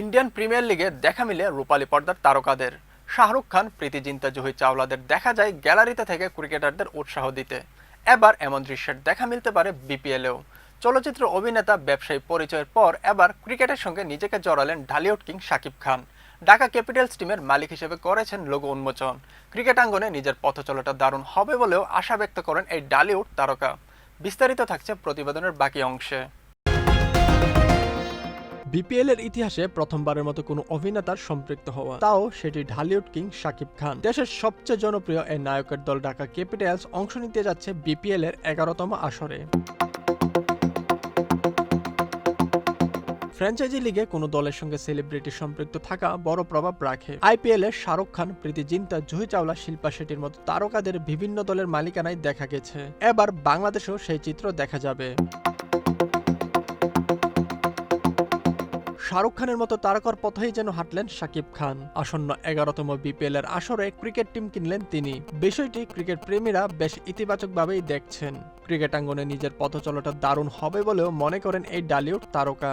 Indian premier লিগে দেখা মিলে রূপালী পর্দার তারকাদের। শাহরুখ খান, প্রীতি জিন্তা জুহি চাওলাদের দেখা যায় গ্যালারিতে থেকে ক্রিকেটারদের উৎসাহ দিতে। এবার এমন দৃশ্যের দেখা মিলতে পারে বিপিএলেও। চলচ্চিত্র অভিনেতা, ব্যবসায়ী পরিচয়ের পর এবার ক্রিকেটের সঙ্গে নিজেকে জড়ালেন ঢালিউড কিং শাকিব খান। ঢাকা ক্যাপিটালস টিমের মালিক হিসেবে করেছেন লোগো উন্মোচন। ক্রিকেট আঙ্গনে নিজের পথ চলাটা দারুণ হবে বলেও আশা ব্যক্ত করেন এই ডালিউড তারকা। বিস্তারিত থাকছে প্রতিবেদনের বাকি অংশে। বিপিএল এর ইতিহাসে প্রথমবারের মতো কোনো অভিনেতার সম্পৃক্ত হওয়া। তাও সেটি ঢালিউড কিং শাকিব খান। দেশের সবচেয়ে জনপ্রিয় এই নায়কের দল ঢাকা ক্যাপিটালস অংশ নিতে যাচ্ছে বিপিএল এর এগারোতম আসরে। ফ্র্যাঞ্চাইজি লিগে কোনো দলের সঙ্গে সেলিব্রিটি সম্পৃক্ত থাকা বড় প্রভাব রাখে। আইপিএল এ শাহরুখ খান, প্রীতি জিন্তা, জুহি চাওলা, শিল্পা শেঠির মতো তারকাদের বিভিন্ন দলের মালিকানায় দেখা গেছে। এবার বাংলাদেশেও সেই চিত্র দেখা যাবে। শাহরুখ খানের মতো তারকার পথেই যেন হাঁটলেন সাকিব খান। আসন্ন এগারোতম বিপিএল এর আসরে ক্রিকেট টিম কিনলেন তিনি। বিষয়টি ক্রিকেট প্রেমীরা বেশ ইতিবাচকভাবেই দেখছেন। ক্রিকেট আঙ্গনে নিজের পথ চলাটা দারুণ হবে বলেও মনে করেন এই ডালিউড তারকা।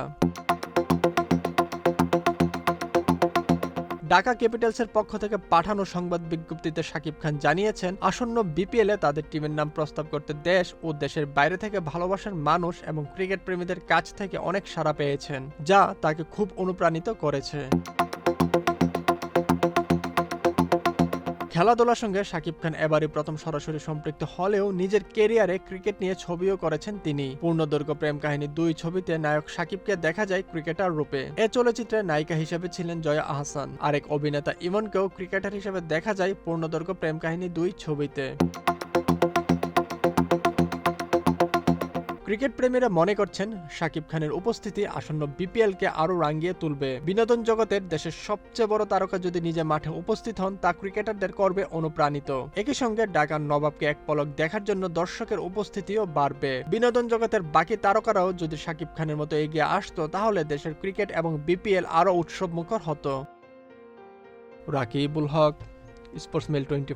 ঢাকা ক্যাপিটালসের পক্ষ থেকে পাঠানো সংবাদ বিজ্ঞপ্তিতে সাকিব খান জানিয়েছেন, আসন্ন বিপিএলে তাদের টিমের নাম প্রস্তাব করতে দেশ ও দেশের বাইরে থেকে ভালোবাসার মানুষ এবং ক্রিকেট প্রেমীদের কাছ থেকে অনেক সাড়া পেয়েছেন, যা তাকে খুব অনুপ্রাণিত করেছে। খেলাধুলার সঙ্গে শাকিব খান এবারই প্রথম সরাসরি সম্পৃক্ত হলেও নিজের কেরিয়ারে ক্রিকেট নিয়ে ছবিও করেছেন তিনি। পূর্ণদৈর্ঘ্য প্রেম কাহিনী দুই ছবিতে নায়ক শাকিবকে দেখা যায় ক্রিকেটার রূপে। এ চলচ্চিত্রে নায়িকা হিসেবে ছিলেন জয়া আহসান। আরেক অভিনেতা ইমনকেও ক্রিকেটার হিসেবে দেখা যায় পূর্ণদৈর্ঘ্য প্রেম কাহিনী দুই ছবিতে। ক্রিকেট প্রেমীরা মনে করছেন শাকিব খানের উপস্থিতি আসন্ন বিপিএল কে আরও রাঙ্গিয়ে তুলবে। বিনোদন জগতের দেশের সবচেয়ে বড় তারকা যদি নিজে মাঠে উপস্থিত হন, তা ক্রিকেটারদের করবে অনুপ্রাণিত। একই সঙ্গে ঢাকার নবাবকে এক পলক দেখার জন্য দর্শকের উপস্থিতিও বাড়বে। বিনোদন জগতের বাকি তারকারাও যদি শাকিব খানের মতো এগিয়ে আসতো, তাহলে দেশের ক্রিকেট এবং বিপিএল আরও উৎসবমুখর হতো। Rakibul Haque, sports mail twenty